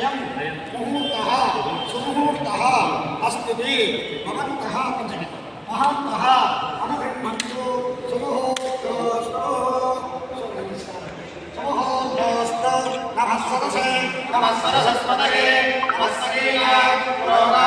अयं मुहूर्तः सुमुहूर्तः अस्ति मे भवन्तः अहन्तः अनुगृह्णन्तु नमः सरसे नमः सरसस्वतये नमः सरीरा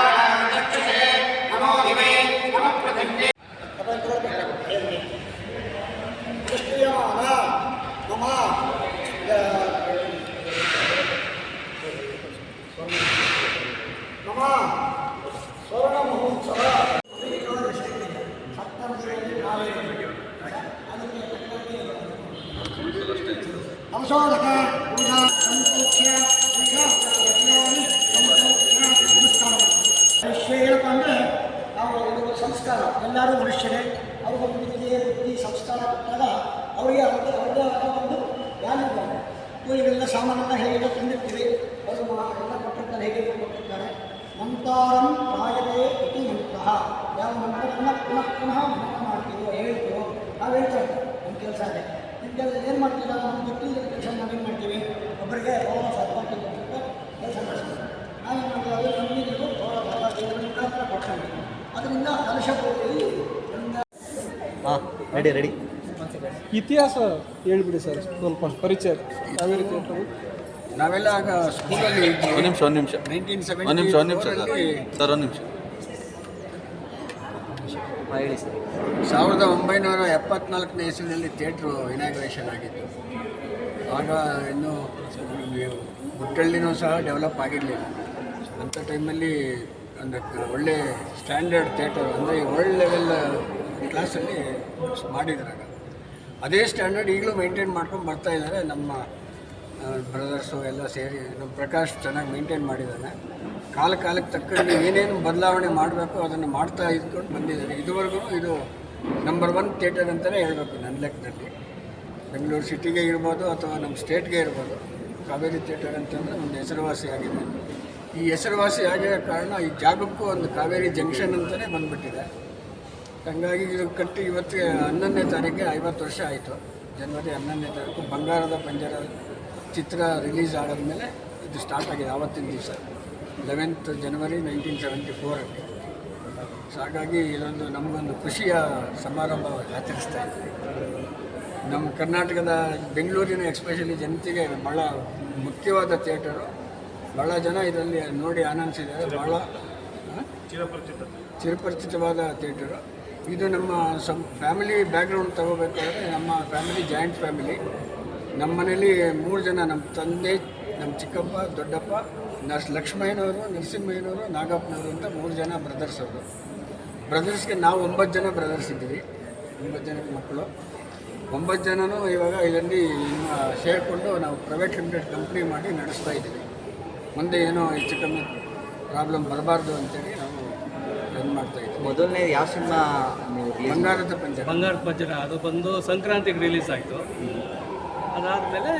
ಏನಪ್ಪ ಅಂದರೆ ನಾವು ಒಂದು ಸಂಸ್ಕಾರ ಎಲ್ಲರೂ ಮನುಷ್ಯರೇ ಅವ್ರಿಗೊಂದು ವಿದ್ಯೆ ಬುದ್ಧಿ ಸಂಸ್ಕಾರ ಕೊಟ್ಟಾಗ ಅವರಿಗೆ ಅವ್ರದ್ದು ಒಂದು ವ್ಯಾಲ್ಯೂ ಇದೆ ಇವರಿಗೆಲ್ಲ ಸಾಮಾನ್ಯ ಹೇಗೆ ತಂದಿರ್ತೀವಿ ಅವರು ಎಲ್ಲ ಕೊಟ್ಟಿರ್ತಾರೆ ಹೇಗೆ ಕೊಟ್ಟಿರ್ತಾರೆ ಮಂತಾರಂ ರಾಯತೆ ಇತಿ ಮಂತ್ರಃ ಯಾವ ಮಂತ್ರವನ್ನು ಪುನಃ ಪುನಃ ಮನನ ಮಾಡ್ತೀವೋ ಹೇಳ್ತೀವೋ ನಾವು ಹೇಳ್ತಾ ಇರ್ತೀವಿ ನಮ್ಮ ಕೆಲಸ ಇದೆ ಕೆಲಸ ಏನು ಮಾಡ್ತೀರಾ? ನಮ್ಗೆ ಗೊತ್ತಿಲ್ಲದ ಕೆಲಸ ನಾವೇನು ಮಾಡ್ತೀವಿ. ಒಬ್ಬರಿಗೆ ಗೌರವ ಸದ್ಭಾಗ್ಯ ಕೊಟ್ಬಿಟ್ಟು ಕೆಲಸ ಮಾಡಿಸ್ತೀವಿ ನಾವೇನು ಮಾಡ್ತೀವಿ ಅದು ನಮಗೆ ಗೌರವ ಸದ್ಭಾಗ್ಯ ಮುಖಾಂತರ ಕೊಡ್ತೀವಿ ಅದರಿಂದ ಕಲಶ ಪೂಜೆಯಲ್ಲಿ ಹಾಂ ರೆಡಿ ರೆಡಿ ಇತಿಹಾಸ ಹೇಳ್ಬಿಡಿ ಸರ್ ಸ್ವಲ್ಪ ಪರಿಚಯ. ಕಾವೇರಿ ರೀತಿ ನಾವೆಲ್ಲ ಆಗ ಸ್ಕೂಲಲ್ಲಿ ಒಂದು ನಿಮಿಷ ಒಂದು ನಿಮಿಷ. ನೈನ್ಟೀನ್ ಒಂದು ನಿಮಿಷ ಒಂದು ನಿಮಿಷ ಸರ್. ಸರ್ ಒಂದು ನಿಮಿಷ. ಹೇಳಿ ಸರ್ ಸಾವಿರದ ಒಂಬೈನೂರ ಎಪ್ಪತ್ನಾಲ್ಕನೇ ಇಸ್ವಿನಲ್ಲಿ ಥಿಯೇಟ್ರು ಇನಾಗ್ರೇಷನ್ ಆಗಿತ್ತು. ಆಗ ಇನ್ನೂ ಮುಟ್ಟಳ್ಳಿನೂ ಸಹ ಡೆವಲಪ್ ಆಗಿರಲಿಲ್ಲ. ಅಂಥ ಟೈಮಲ್ಲಿ ಅಂದರೆ ಒಳ್ಳೆ ಸ್ಟ್ಯಾಂಡರ್ಡ್ ಥಿಯೇಟರ್ ಅಂದರೆ ವರ್ಲ್ಡ್ ಲೆವೆಲ್ ಕ್ಲಾಸಲ್ಲಿ ಮಾಡಿದ್ರಾಗ ಅದೇ ಸ್ಟ್ಯಾಂಡರ್ಡ್ ಈಗಲೂ ಮೇಂಟೈನ್ ಮಾಡ್ಕೊಂಡು ಬರ್ತಾ ಇದ್ದಾರೆ ನಮ್ಮ ಬ್ರದರ್ಸು ಎಲ್ಲ ಸೇರಿ ನಮ್ಮ ಪ್ರಕಾಶ್ ಚೆನ್ನಾಗಿ ಮೇಂಟೈನ್ ಮಾಡಿದ್ದಾನೆ ಕಾಲ ಕಾಲಕ್ಕೆ ತಕ್ಕಂಗೆ ಏನೇನು ಬದಲಾವಣೆ ಮಾಡಬೇಕು ಅದನ್ನು ಮಾಡ್ತಾ ಇದ್ಕೊಂಡು ಬಂದಿದ್ದಾರೆ. ಇದುವರೆಗೂ ಇದು ನಂಬರ್ ಒನ್ ಥಿಯೇಟರ್ ಅಂತಲೇ ಹೇಳಬೇಕು ನನ್ನ ಲೆಕ್ಕದಲ್ಲಿ. ಬೆಂಗಳೂರು ಸಿಟಿಗೆ ಇರ್ಬೋದು ಅಥವಾ ನಮ್ಮ ಸ್ಟೇಟ್ಗೆ ಇರ್ಬೋದು. ಕಾವೇರಿ ಥಿಯೇಟರ್ ಅಂತಂದರೆ ಒಂದು ಹೆಸರುವಾಸಿ ಆಗಿದೆ. ಈ ಹೆಸರುವಾಸಿ ಆಗಿರೋ ಕಾರಣ ಈ ಜಾಗಕ್ಕೂ ಒಂದು ಕಾವೇರಿ ಜಂಕ್ಷನ್ ಅಂತಲೇ ಬಂದುಬಿಟ್ಟಿದೆ. ಹಂಗಾಗಿ ಇದು ಕಟ್ಟಿ ಇವತ್ತಿಗೆ ಹನ್ನೊಂದನೇ ತಾರೀಕಿಗೆ ಐವತ್ತು ವರ್ಷ ಆಯಿತು. ಜನವರಿ ಹನ್ನೊಂದನೇ ತಾರೀಕು ಬಂಗಾರದ ಪಂಜರ ಚಿತ್ರ ರಿಲೀಸ್ ಆದಮೇಲೆ ಇದು ಸ್ಟಾರ್ಟ್ ಆಗಿದೆ ಆವತ್ತಿನ ದಿವಸ ಲೆವೆಂತ್ ಜನವರಿ ನೈನ್ಟೀನ್ ಸೆವೆಂಟಿ ಫೋರಲ್ಲಿ ಸೊ ಹಾಗಾಗಿ ಇದೊಂದು ನಮಗೊಂದು ಖುಷಿಯ ಸಮಾರಂಭ ಆಚರಿಸ್ತಾ ಇದ್ದೀವಿ ನಮ್ಮ ಕರ್ನಾಟಕದ ಬೆಂಗಳೂರಿನ ಎಕ್ಸ್ಪೆಷಲಿ ಜನತೆಗೆ ಭಾಳ ಮುಖ್ಯವಾದ ಥಿಯೇಟರು ಭಾಳ ಜನ ಇದರಲ್ಲಿ ನೋಡಿ ಆನಂದಿಸಿದ್ದಾರೆ. ಭಾಳ ಚಿರಪರಿಚಿತ ಚಿರಪರಿಚಿತವಾದ ಥಿಯೇಟರು ಇದು ನಮ್ಮ ಸಮ್ ಫ್ಯಾಮಿಲಿ ಬ್ಯಾಕ್ಗ್ರೌಂಡ್ ತಗೋಬೇಕಾದ್ರೆ ನಮ್ಮ ಫ್ಯಾಮಿಲಿ ಜಾಯಿಂಟ್ ಫ್ಯಾಮಿಲಿ ನಮ್ಮ ಮನೇಲಿ ಮೂರು ಜನ ನಮ್ಮ ತಂದೆ ನಮ್ಮ ಚಿಕ್ಕಪ್ಪ ದೊಡ್ಡಪ್ಪ ನರ್ಸ್ ಲಕ್ಷ್ಮಯ್ಯನವರು ನರಸಿಂಹಯ್ಯನವರು ನಾಗಪ್ಪನವರು ಅಂತ ಮೂರು ಜನ ಬ್ರದರ್ಸ್ ಅವರು. ಬ್ರದರ್ಸ್ಗೆ ನಾವು ಒಂಬತ್ತು ಜನ ಬ್ರದರ್ಸ್ ಇದ್ದೀವಿ. ಒಂಬತ್ತು ಜನ ಮಕ್ಕಳು. ಒಂಬತ್ತು ಜನನೂ ಇವಾಗ ಇದರಲ್ಲಿ ಇನ್ನು ಸೇರಿಕೊಂಡು ನಾವು ಪ್ರೈವೇಟ್ ಲಿಮಿಟೆಡ್ ಕಂಪ್ನಿ ಮಾಡಿ ನಡೆಸ್ತಾ ಇದ್ದೀವಿ. ಮುಂದೆ ಏನೋ ಹೆಚ್ಚು ಕಮ್ಮಿ ಪ್ರಾಬ್ಲಮ್ ಬರಬಾರ್ದು ಅಂತೇಳಿ ನಾವು ರನ್ ಮಾಡ್ತಾ ಇದ್ದೀವಿ. ಮೊದಲನೇ ಯಾವ ಸಿನಿಮಾ ಬಂಗಾರದ ಬಂಗಾರದ ಪಂಜರ. ಬಂಗಾರ ಪಂಜರ. ಅದು ಬಂದು ಸಂಕ್ರಾಂತಿಗೆ ರಿಲೀಸ್ ಆಯಿತು. ಅದಾದಮೇಲೆ?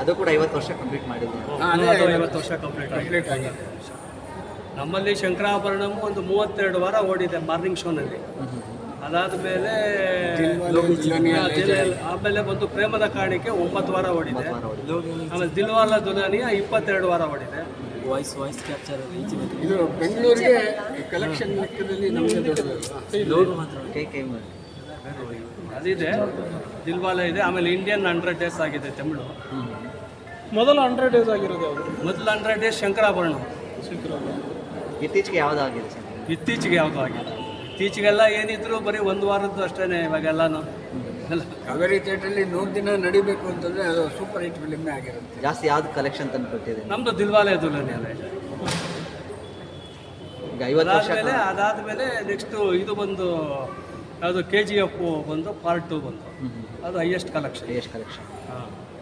ಅದು ಕೂಡ ಐವತ್ತು ವರ್ಷ ಕಂಪ್ಲೀಟ್ ಅದೇ ಐವತ್ತು ವರ್ಷ ಕಂಪ್ಲೀಟ್ ಕಂಪ್ಲೀಟ್ ಆಗಿದೆ. ನಮ್ಮಲ್ಲಿ ಶಂಕರಾಭರಣಂ ಒಂದು ಮೂವತ್ತೆರಡು ವಾರ ಓಡಿದೆ ಮಾರ್ನಿಂಗ್ ಶೋನಲ್ಲಿ. ಅದಾದಮೇಲೆ ಆಮೇಲೆ ಬಂದು ಪ್ರೇಮದ ಕಾಣಿಕೆ ಒಂಬತ್ತು ವಾರ ಓಡಿದೆ. ಆಮೇಲೆ ದಿಲ್ವಾಲ ದುಲಾನಿಯ ಇಪ್ಪತ್ತೆರಡು ವಾರ ಓಡಿದೆ. ವಾಯ್ಸ್ ವಾಯ್ಸ್ ಕ್ಯಾಪ್ಚರ್ ಇದು ಬೆಂಗಳೂರಿಗೆ ಕಲೆಕ್ಷನ್ ಲೆಕ್ಕದಲ್ಲಿ ನಮಗೆ ದೊಡ್ಡದು. ಕೈ ಕೈ ಮಾಡಿ ಅದಿದೆ. ದಿಲ್ವಾಲೆ ಇದೆ. ಆಮೇಲೆ ಇಂಡಿಯನ್ ಹಂಡ್ರೆಡ್ ಡೇಸ್ ಆಗಿದೆ ತಮಿಳು. ಮೊದಲು ಹಂಡ್ರೆಡ್ ಡೇಸ್ ಆಗಿರೋದು ಯಾವುದು? ಮೊದಲು ಹಂಡ್ರೆಡ್ ಡೇಸ್ ಶಂಕರಾಭರಣ. ಇತ್ತೀಚೆಗೆ ಯಾವುದಾಗಿದೆ ಸರ್? ಇತ್ತೀಚೆಗೆ ಯಾವುದೂ ಆಗಿಲ್ಲ ಇತ್ತೀಚೆಗೆಲ್ಲ ಏನಿದ್ರು ಬರೀ ಒಂದು ವಾರದ್ದು ಅಷ್ಟೇ ಇವಾಗೆಲ್ಲನೂ. ಕಾವೇರಿ ಥಿಯೇಟ್ರಲ್ಲಿ ನೂರು ದಿನ ನಡಿಬೇಕು ಅಂತಂದರೆ ಅದು ಸೂಪರ್ ಹಿಟ್ ಫಿಲ್ಮೇ ಆಗಿರುತ್ತೆ. ಜಾಸ್ತಿ ಯಾವ್ದು ಕಲೆಕ್ಷನ್ ತಂದು ಕೊಟ್ಟಿದೆ ನಮ್ಮದು ದಿಲ್ವಾಲೆ ಇದು. ಈಗ ಐವತ್ತು ವರ್ಷ ಅದಾದಮೇಲೆ ನೆಕ್ಸ್ಟು ಇದು ಬಂದು ಯಾವುದು ಕೆ ಜಿ ಎಫ್ ಬಂದು ಪಾರ್ಟ್ ಟು ಬಂತು ಅದು ಹೈಯೆಸ್ಟ್ ಕಲೆಕ್ಷನ್ ಹೈಯೆಸ್ಟ್ ಕಲೆಕ್ಷನ್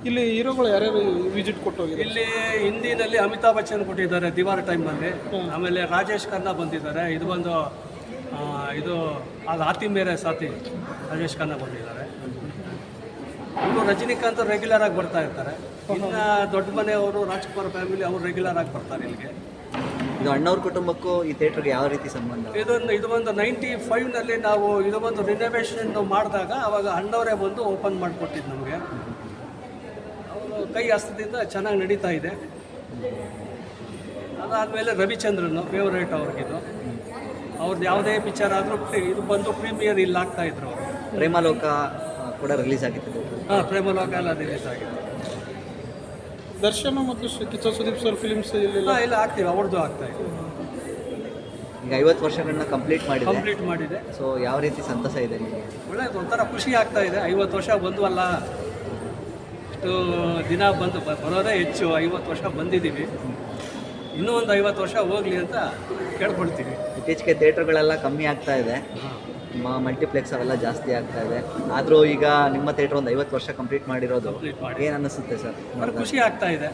ಇಲ್ಲಿ ಹೀರೋಗಳು ಯಾರ್ಯಾರು ವಿಸಿಟ್ ಕೊಟ್ಟು ಇಲ್ಲಿ ಹಿಂದಿನಲ್ಲಿ ಅಮಿತಾಬ್ ಬಚ್ಚನ್ ಕೊಟ್ಟಿದ್ದಾರೆ ದಿವಾರ ಟೈಮಲ್ಲಿ ಆಮೇಲೆ ರಾಜೇಶ್ ಖನ್ನಾ ಬಂದಿದ್ದಾರೆ. ಇದು ಬಂದು ಇದು ಅದು ಆತಿ ಮೇರೆ ಸಾತಿ ರಾಜೇಶ್ ಖನ್ನಾ ಬಂದಿದ್ದಾರೆ. ಇವರು ರಜನಿಕಾಂತ್ ರೆಗ್ಯುಲರ್ ಆಗಿ ಬರ್ತಾ ಇರ್ತಾರೆ. ಇನ್ನು ದೊಡ್ಡ ಮನೆಯವರು ರಾಜ್ಕುಮಾರ್ ಫ್ಯಾಮಿಲಿ ಅವರು ರೆಗ್ಯುಲರ್ ಆಗಿ ಬರ್ತಾರೆ ಇಲ್ಲಿಗೆ. ಇದು ಅಣ್ಣವ್ರ ಕುಟುಂಬಕ್ಕೂ ಈ ಥಿಯೇಟರ್ಗೆ ಯಾವ ರೀತಿ ಸಂಬಂಧ? ಇದೊಂದು ಇದು ಒಂದು ನೈಂಟಿ ಫೈವ್ನಲ್ಲಿ ನಾವು ಇದು ಒಂದು ರಿನೋವೇಷನ್ ಮಾಡಿದಾಗ ಅವಾಗ ಅಣ್ಣವರೇ ಬಂದು ಓಪನ್ ಮಾಡಿಕೊಟ್ಟಿದ್ದು ನಮಗೆ. ಅವರು ಕೈ ಹಸ್ತದಿಂದ ಚೆನ್ನಾಗಿ ನಡೀತಾ ಇದೆ. ಅದಾದಮೇಲೆ ರವಿಚಂದ್ರನ್ ಫೇವ್ರೇಟ್ ಅವ್ರಿಗಿದು. ಅವ್ರದ್ದು ಯಾವುದೇ ಪಿಕ್ಚರ್ ಆದರೂ ಇದು ಬಂದು ಪ್ರೀಮಿಯರ್ ಇಲ್ಲಿ ಆಗ್ತಾಯಿದ್ರು ಪ್ರೇಮಲೋಕ ಕೂಡ ರಿಲೀಸ್ ಆಗಿತ್ತು. ಹಾಂ ಪ್ರೇಮಲೋಕ ಎಲ್ಲ ರಿಲೀಸ್ ಆಗಿದೆ ದರ್ಶನ ಮತ್ತು ಕಿಚ್ಚ ಸುದೀಪ್ ಸರ್ ಫಿಲ್ಮ್ಸ್ ಇಲ್ಲ ಹಾಂ ಇಲ್ಲ ಆಗ್ತೀವಿ ಅವ್ರದ್ದು ಆಗ್ತಾ ಇದೆ. ಈಗ ಐವತ್ತು ವರ್ಷಗಳನ್ನ ಕಂಪ್ಲೀಟ್ ಮಾಡಿದೆ. ಕಂಪ್ಲೀಟ್ ಮಾಡಿದೆ. ಸೊ ಯಾವ ರೀತಿ ಸಂತಸ ಇದೆ ನಿಮಗೆ? ಒಳ್ಳೇದು ಒಂಥರ ಖುಷಿ ಆಗ್ತಾ ಇದೆ. ಐವತ್ತು ವರ್ಷ ಬಂದ್ವಲ್ಲ ಇಷ್ಟು ದಿನ ಬಂದು ಬರೋದೇ ಹೆಚ್ಚು. ಐವತ್ತು ವರ್ಷ ಬಂದಿದ್ದೀವಿ. ಇನ್ನೂ ಒಂದು ಐವತ್ತು ವರ್ಷ ಹೋಗಲಿ ಅಂತ ಕೇಳ್ಕೊಳ್ತೀವಿ. ಇತ್ತೀಚೆಗೆ ಥಿಯೇಟ್ರ್ಗಳೆಲ್ಲ ಕಮ್ಮಿ ಆಗ್ತಾ ಇದೆ. ಮಲ್ಟಿಪ್ಲೆಕ್ಸ್ ಅವೆಲ್ಲ ಜಾಸ್ತಿ ಆಗ್ತಾ ಇದೆ. ಆದರೂ ಈಗ ನಿಮ್ಮ ಥಿಯೇಟರ್ ಒಂದು ಐವತ್ತು ವರ್ಷ ಕಂಪ್ಲೀಟ್ ಮಾಡಿರೋದು. ಏನು ಅನ್ನಿಸುತ್ತೆ ಸರ್? ಖುಷಿ ಆಗ್ತಾ ಇದೆ.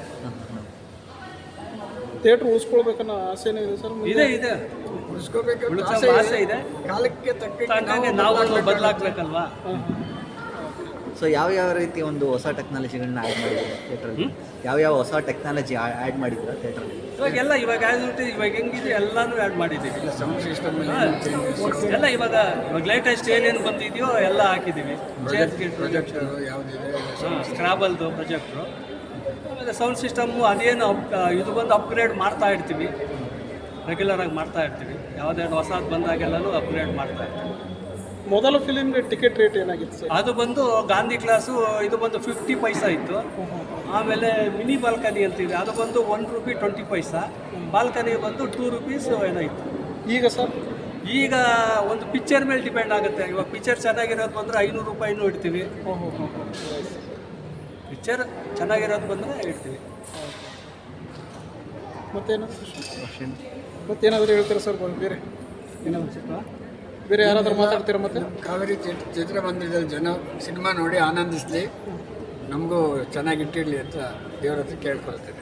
ಥಿಯೇಟ್ರ್ ಉಳಿಸ್ಕೊಳ್ಬೇಕನ್ನೋ ಆಸೆನೇ ಇದೆ ಸರ್? ಇದೆ ಇದೆ. ಉಳಿಸ್ಕೋಬೇಕು ಆಸೆ ಇದೆ. ಕಾಲಕ್ಕೆ ತಕ್ಕ ನಾವು ಬದಲಾಗ್ಬೇಕಲ್ವಾ? ಸೊ ಯಾವ ಯಾವ ರೀತಿ ಒಂದು ಹೊಸ ಟೆಕ್ನಾಲಜಿಗಳನ್ನ ಆ್ಯಡ್ ಮಾಡಿದ್ರು ಥಿಯೇಟ್ರಲ್ಲಿ ಯಾವ ಯಾವ ಹೊಸ ಟೆಕ್ನಾಲಜಿ ಆ್ಯಡ್ ಮಾಡಿದ್ರು ಥಿಯೇಟ್ರಲ್ಲಿ ಇವಾಗೆಲ್ಲ ಇವಾಗ ಆ್ಯಸ್ ಇಟ್ ಇವಾಗ ಹೆಂಗಿದೆ ಎಲ್ಲಾನು ಆ್ಯಡ್ ಮಾಡಿದ್ದೀವಿ. ಸೌಂಡ್ ಸಿಸ್ಟಮ್ ಎಲ್ಲ ಇವಾಗ ಇವಾಗ ಲೇಟೆಸ್ಟ್ ಏನೇನು ಬಂದಿದೆಯೋ ಎಲ್ಲ ಹಾಕಿದ್ದೀವಿ. ಚೇರ್ ಪ್ರೊಜೆಕ್ಟರ್ ಯಾವುದಿದೆ? ಸ್ಕ್ರಾಬಲ್ದು ಪ್ರೊಜೆಕ್ಟ್ರು ಆಮೇಲೆ ಸೌಂಡ್ ಸಿಸ್ಟಮ್ಮು ಅದೇನು ಅಪ್ ಇದು ಬಂದು ಅಪ್ಗ್ರೇಡ್ ಮಾಡ್ತಾ ಇರ್ತೀವಿ. ರೆಗ್ಯುಲರಾಗಿ ಮಾಡ್ತಾ ಇರ್ತೀವಿ. ಯಾವುದೇನು ಹೊಸದು ಬಂದಾಗೆಲ್ಲನೂ ಅಪ್ಗ್ರೇಡ್ ಮಾಡ್ತಾ ಇರ್ತೀವಿ. ಮೊದಲ ಫಿಲಿಮ್ಗೆ ಟಿಕೆಟ್ ರೇಟ್ ಏನಾಗಿತ್ತು ಸರ್? ಅದು ಬಂದು ಗಾಂಧಿ ಕ್ಲಾಸು ಇದು ಬಂದು ಫಿಫ್ಟಿ ಪೈಸಾ ಇತ್ತು. ಆಮೇಲೆ ಮಿನಿ ಬಾಲ್ಕನಿ ಅಂತಿದೆ. ಅದು ಬಂದು one rupee twenty paisa balcony ಬಂದು ಟೂ ರುಪೀಸ್ ಏನೋ ಇತ್ತು. ಈಗ ಸರ್ ಈಗ ಒಂದು ಪಿಕ್ಚರ್ ಮೇಲೆ ಡಿಪೆಂಡ್ ಆಗುತ್ತೆ. ಇವಾಗ ಪಿಕ್ಚರ್ ಚೆನ್ನಾಗಿರೋದು ಬಂದರೆ ಐನೂರು ರೂಪಾಯಿನೂ ಇಡ್ತೀವಿ. ಪಿಕ್ಚರ್ ಚೆನ್ನಾಗಿರೋದು ಬಂದರೆ ಇಡ್ತೀವಿ. ಮತ್ತೇನು? ಮತ್ತೇನಾದರೂ ಹೇಳ್ತೀರಾ ಸರ್ ಬೇರೆ? ಏನಾದ್ರು ಬೇರೆ ಯಾರಾದರೂ ಮಾತಾಡ್ತೀರಾ ಮತ್ತೆ? ಕಾವೇರಿ ಚಿತ್ರ ಚಿತ್ರಮಂದಿರದಲ್ಲಿ ಜನ ಸಿನಿಮಾ ನೋಡಿ ಆನಂದಿಸಲಿ. ನಮಗೂ ಚೆನ್ನಾಗಿ ಇಟ್ಟಿರಲಿ ಅಂತ ದೇವರ ಹತ್ರ ಕೇಳ್ಕೊಳ್ತೇನೆ.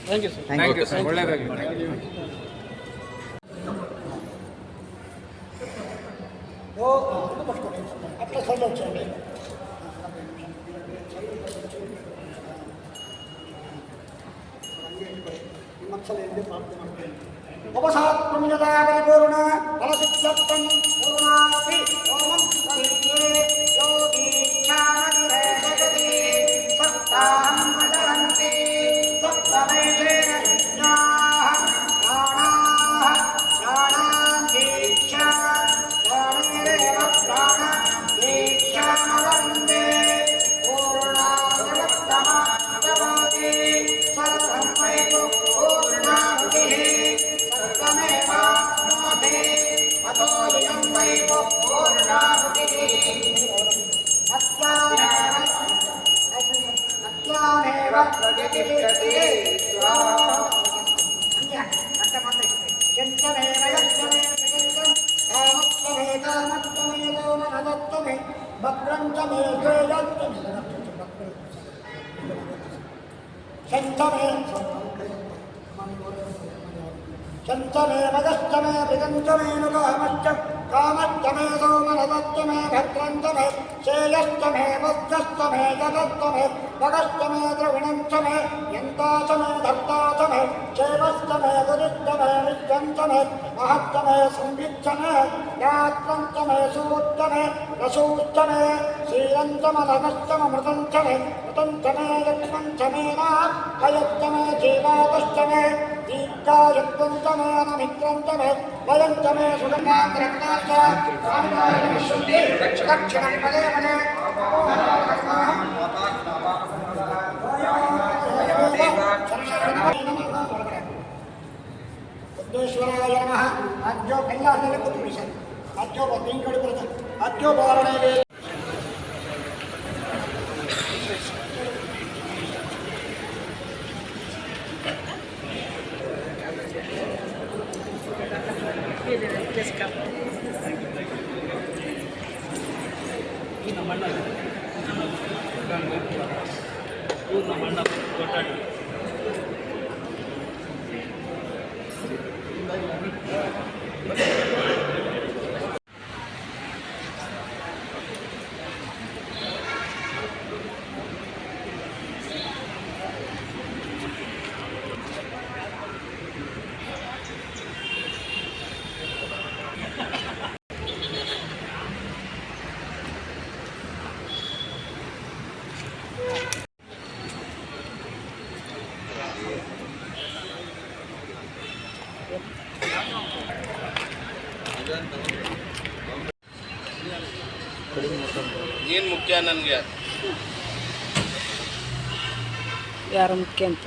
Thank you sir thank you sir ಒಳ್ಳೆಯದಾಗಲಿ ಓ ಇದು ಪಡ್ಕೊಳ್ಳಿ ಅಟ್ಲ चञ्चमे मगश्चमे मृगञ्चमे नुकामश्च कामश्चमे सोमनदश्चमे भद्रञ्चमे श्रेयश्चमे वस्त्रश्चमे जगत्तमे मगश्चमे द्रविणञ्चमे यन्ताचमे धत्ताचमे क्षेमश्चमे गुरुश्चमे विश्वञ्चमे महत्तमे संविच्छमे यात्रञ्चमे सूच्चमे रसूच्चमे श्रीरञ्चमनगश्चमृतञ्चमे मृतञ्चमे यक्ष्मञ्चमेना हयश्चमे जीवातश्चमे दीर्घायुक्तञ्चमे अनमित्रञ्चमे वयञ्चमे सुगन्धाग्रहणाश्च स्वामिनारायणशुद्धि दक्षिणं पदे पदे ಅಜ್ಜೋ ಎಲ್ಲ ಅಲ್ಲೇ ಕೂತ್ಬಿಡಿ ಸರ್ ಅಜ್ಜೋ ಹಿಂಗೆ ಕಡೆ ಬರುತ್ತೆ ಅಜ್ಜೋ ಬಾರಣೆ ಇದು ನಮ್ಮ ಅಣ್ಣ ಇವ್ರು ನಮ್ಮ ಅಣ್ಣ ದೊಡ್ಡ ನನಗೆ. ಯಾರು ಮುಖ್ಯ ಅಂತ?